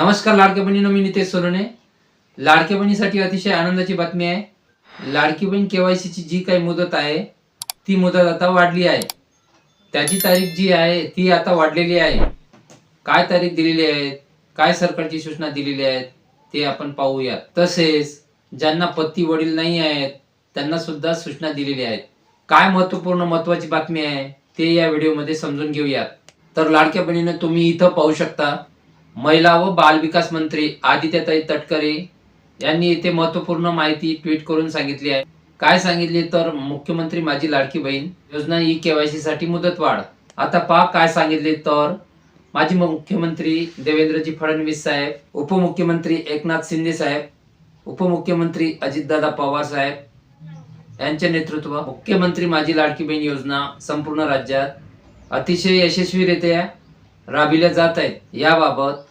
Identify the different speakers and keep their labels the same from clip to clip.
Speaker 1: नमस्कार लाडक्या बहिणीनं मी नितेश सोलोने लाडक्या बहिणीसाठी अतिशय आनंदाची बातमी आहे. लाडकी बहीण केवायसीची जी काही मुदत आहे ती मुदत आता वाढली आहे. त्याची तारीख जी आहे ती आता वाढलेली आहे. काय तारीख दिलेली आहे काय सरकारची सूचना दिलेली आहेत ते आपण पाहूया. तसेच ज्यांना पती वडील नाही आहेत त्यांना सुद्धा सूचना दिलेली आहेत. काय महत्त्वपूर्ण महत्वाची बातमी आहे ते या व्हिडिओमध्ये समजून घेऊयात. तर लाडक्या बहिणीनं तुम्ही इथं पाहू शकता महिला व बाल विकास मंत्री आदित्यताई तटकरे यांनी येथे महत्त्वपूर्ण माहिती ट्विट करून सांगितली आहे. काय सांगितले तर मुख्यमंत्री माझी लाडकी बहीण योजना ई केवायसी साठी मुदतवाढ आता पहा काय सांगितले तर माजी मुख्यमंत्री देवेंद्रजी फडणवीस साहेब उपमुख्यमंत्री एकनाथ शिंदे साहेब उपमुख्यमंत्री अजितदादा पवार साहेब यांचे नेतृत्व मुख्यमंत्री माझी लाडकी बहीण योजना संपूर्ण राज्यात अतिशय यशस्वीरित्या राबविल्या जात आहेत. याबाबत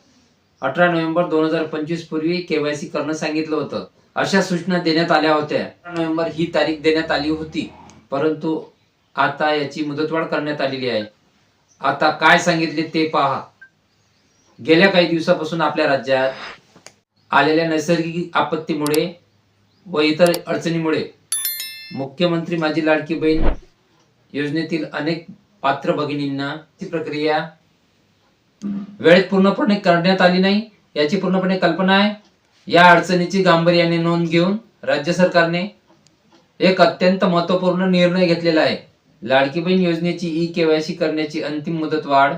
Speaker 1: अठरा नोव्हेंबर दोन हजार पंचवीस पूर्वी केवायसी करणं सांगितलं होतं. अशा सूचना देण्यात आल्या होत्या. अठरा नोव्हेंबर ही तारीख देण्यात आली होती. परंतु आता याची मुदतवाढ करण्यात आलेली आहे. आता काय सांगितले ते पहा. गेल्या काही दिवसापासून आपल्या राज्यात आलेल्या नैसर्गिक आपत्तीमुळे व इतर अडचणीमुळे मुख्यमंत्री माझी लाडकी बहीण योजनेतील अनेक पात्र भगिनींना ती प्रक्रिया वेळेत पूर्णपणे करण्यात आली नाही याची पूर्णपणे कल्पना आहे. या अडचणीची गांभीर्याने नोंद घेऊन राज्य सरकारने एक अत्यंत महत्त्वपूर्ण निर्णय घेतलेला आहे. लाडकी बहीण योजनेची ई केवायसी करण्याची अंतिम मुदत वाढ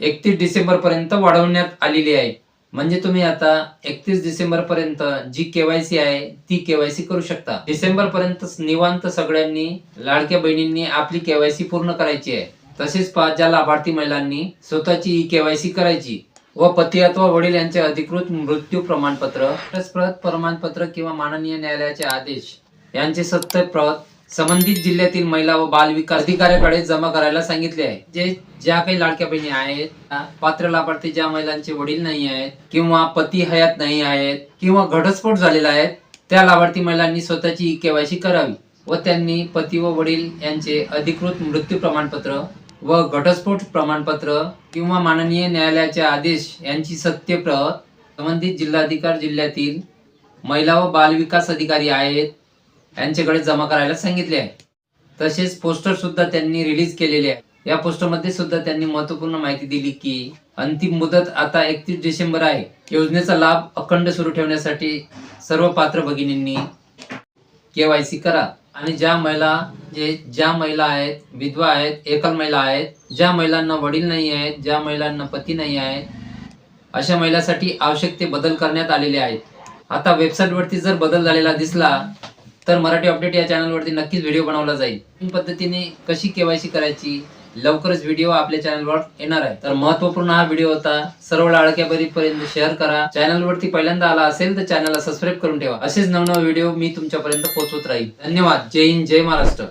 Speaker 1: एकतीस डिसेंबर पर्यंत वाढवण्यात आलेली आहे. म्हणजे तुम्ही आता एकतीस डिसेंबर पर्यंत जी केवायसी आहे ती केवायसी करू शकता. डिसेंबर पर्यंत निवांत सगळ्यांनी लाडक्या बहिणींनी आपली केवायसी पूर्ण करायची आहे. तसेच पाच ज्या लाभार्थी महिलांनी स्वतःची ई केवायसी करायची व पती अथवा वडील यांचे अधिकृत मृत्यू प्रमाणपत्र प्रत प्रमाणपत्र किंवा माननीय न्यायालयाचे आदेश यांचे सत्य प्रत संबंधित जिल्ह्यातील महिला व बाल विकास अधिकाऱ्याकडे जमा करायला सांगितले आहे. जे ज्या काही लाडक्या बहिणी आहेत त्या पात्र लाभार्थी ज्या महिलांचे वडील नाही आहेत किंवा पती हयात नाही आहेत किंवा घटस्फोट झालेला आहे त्या लाभार्थी महिलांनी स्वतःची केवायसी करावी व त्यांनी पती व वडील यांचे अधिकृत मृत्यू प्रमाणपत्र व घटस्फोट प्रमाणपत्र किंवा माननीय न्यायालयाचे आदेश यांची सत्यप्रत संबंधित जिल्हाधिकार जिल्ह्यातील महिला व बालविकास अधिकारी आहेत यांच्याकडे जमा करायला सांगितले आहे. तसेच पोस्टर सुद्धा त्यांनी रिलीज केलेले आहे. या पोस्टरमध्ये सुद्धा त्यांनी महत्त्वपूर्ण माहिती दिली की अंतिम मुदत आता एकतीस डिसेंबर आहे. योजनेचा लाभ अखंड सुरू ठेवण्यासाठी सर्व पात्र भगिनींनी केवायसी करा. आणि ज्या महिला जे ज्या महिला आहेत विधवा आहेत एकल महिला आहेत ज्या महिलांना वडील नाही आहेत ज्या महिलांना पती नाही आहेत अशा महिलांसाठी आवश्यक ते बदल करण्यात आलेले आहेत. आता वेबसाईटवरती जर बदल झालेला दिसला तर मराठी अपडेट या चॅनलवरती नक्कीच व्हिडिओ बनवला जाईल. पद्धतीने कशी केवायसी करायची? लवकरच व्हिडिओ आपल्या चॅनलवर येणार आहे. तर महत्त्वपूर्ण हा व्हिडिओ होता. सर्व लाडक्या पर्यंत शेअर करा. चॅनलवरती पहिल्यांदा आला असेल तर चॅनलला सबस्क्राईब करून ठेवा. असेच नवनव व्हिडिओ मी तुमच्यापर्यंत पोहोचवत राहील. धन्यवाद. जय हिंद. जय महाराष्ट्र.